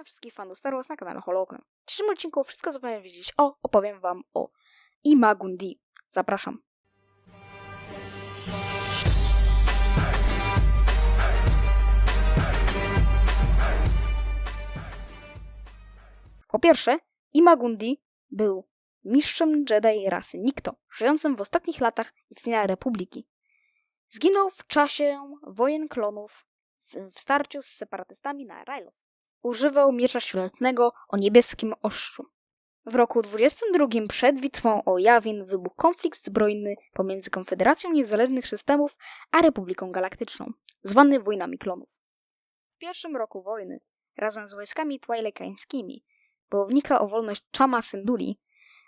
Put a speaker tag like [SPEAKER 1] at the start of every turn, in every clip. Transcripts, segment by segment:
[SPEAKER 1] Witam wszystkich fanów Star Wars na kanale Hologram. W dzisiejszym odcinku wszystko co powinien wiedzieć o, opowiem wam o Imagundi. Zapraszam. Po pierwsze, Imagundi był mistrzem Jedi rasy Nikto, żyjącym w ostatnich latach istnienia Republiki. Zginął w czasie wojen klonów w starciu z separatystami na Ryloth. Używał miecza sztyletnego o niebieskim ostrzu. W roku 22 przed bitwą o Jawin wybuchł konflikt zbrojny pomiędzy Konfederacją Niezależnych Systemów a Republiką Galaktyczną, zwany Wojnami Klonów. W pierwszym roku wojny, razem z wojskami twilekańskimi, bojownika o wolność Chama Synduli,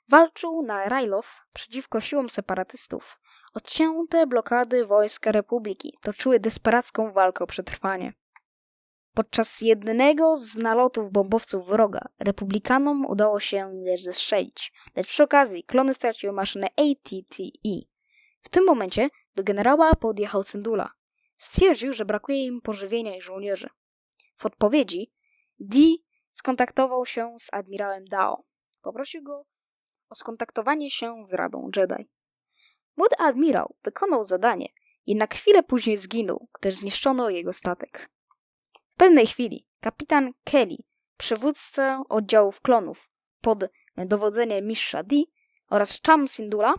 [SPEAKER 1] walczył na Ryloth przeciwko siłom separatystów. Odcięte blokady wojska Republiki toczyły desperacką walkę o przetrwanie. Podczas jednego z nalotów bombowców wroga republikanom udało się je zestrzelić, lecz przy okazji klony straciły maszynę ATTE. W tym momencie do generała podjechał Syndula. Stwierdził, że brakuje im pożywienia i żołnierzy. W odpowiedzi Dee skontaktował się z admirałem Dao. Poprosił go o skontaktowanie się z Radą Jedi. Młody admirał wykonał zadanie, jednak chwilę później zginął, gdyż zniszczono jego statek. W pewnej chwili kapitan Kelly, przywódca oddziałów klonów pod dowodzeniem mistrza D oraz Cham Sindula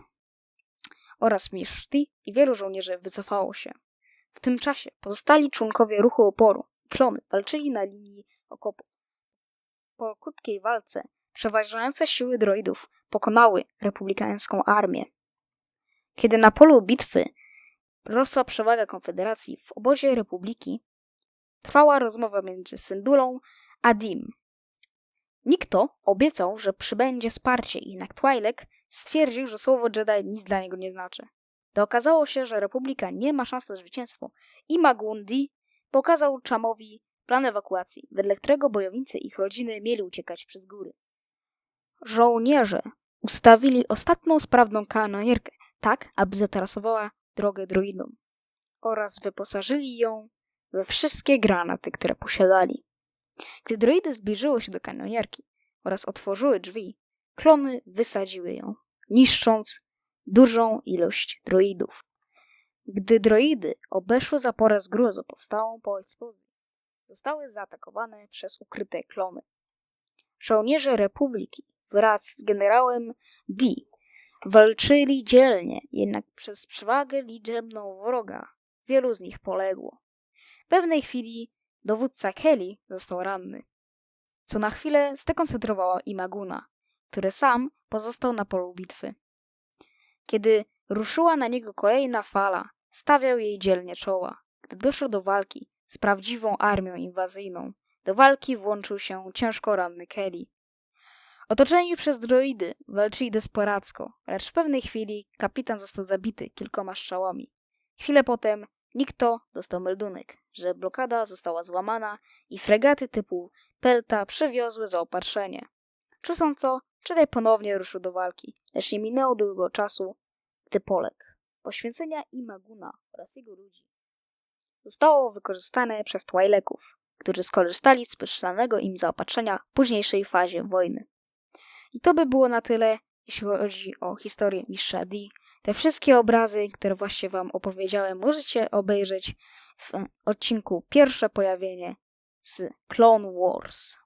[SPEAKER 1] oraz mistrz D i wielu żołnierzy wycofało się. W tym czasie pozostali członkowie ruchu oporu i klony walczyli na linii okopów. Po krótkiej walce przeważające siły droidów pokonały republikańską armię. Kiedy na polu bitwy rosła przewaga Konfederacji w obozie Republiki, trwała rozmowa między Syndulą a Dim. Nikto obiecał, że przybędzie wsparcie, jednak Twi'lek stwierdził, że słowo Jedi nic dla niego nie znaczy. To okazało się, że Republika nie ma szans na zwycięstwo i Magundi pokazał Chamowi plan ewakuacji, wedle którego bojownicy i ich rodziny mieli uciekać przez góry. Żołnierze ustawili ostatnią sprawną kanonierkę, tak aby zatarasowała drogę droidom oraz wyposażyli ją we wszystkie granaty, które posiadali. Gdy droidy zbliżyły się do kanonierki oraz otworzyły drzwi, klony wysadziły ją, niszcząc dużą ilość droidów. Gdy droidy obeszły zaporę zgruzu powstałą po eksplozji, zostały zaatakowane przez ukryte klony. Żołnierze Republiki wraz z generałem D walczyli dzielnie, jednak przez przewagę liczebną wroga wielu z nich poległo. Pewnej chwili dowódca Kelly został ranny, co na chwilę zdekoncentrowało Imaguna, który sam pozostał na polu bitwy. Kiedy ruszyła na niego kolejna fala, stawiał jej dzielnie czoła. Gdy doszło do walki z prawdziwą armią inwazyjną, do walki włączył się ciężko ranny Kelly. Otoczeni przez droidy walczyli desperacko, lecz w pewnej chwili kapitan został zabity kilkoma strzałami. Chwilę potem Nikto dostał meldunek, że blokada została złamana i fregaty typu Pelta przywiozły zaopatrzenie. Czując co, Jedi ponownie ruszył do walki, lecz nie minęło długo czasu, gdy poległ. Poświęcenia Imaguna oraz jego ludzi zostało wykorzystane przez Twi'leków, którzy skorzystali z pysznego im zaopatrzenia w późniejszej fazie wojny. I to by było na tyle, jeśli chodzi o historię Mistrza D. Te wszystkie obrazy, które właśnie wam opowiedziałem, możecie obejrzeć w odcinku Pierwsze pojawienie z Clone Wars.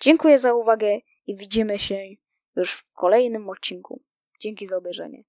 [SPEAKER 1] Dziękuję za uwagę i widzimy się już w kolejnym odcinku. Dzięki za obejrzenie.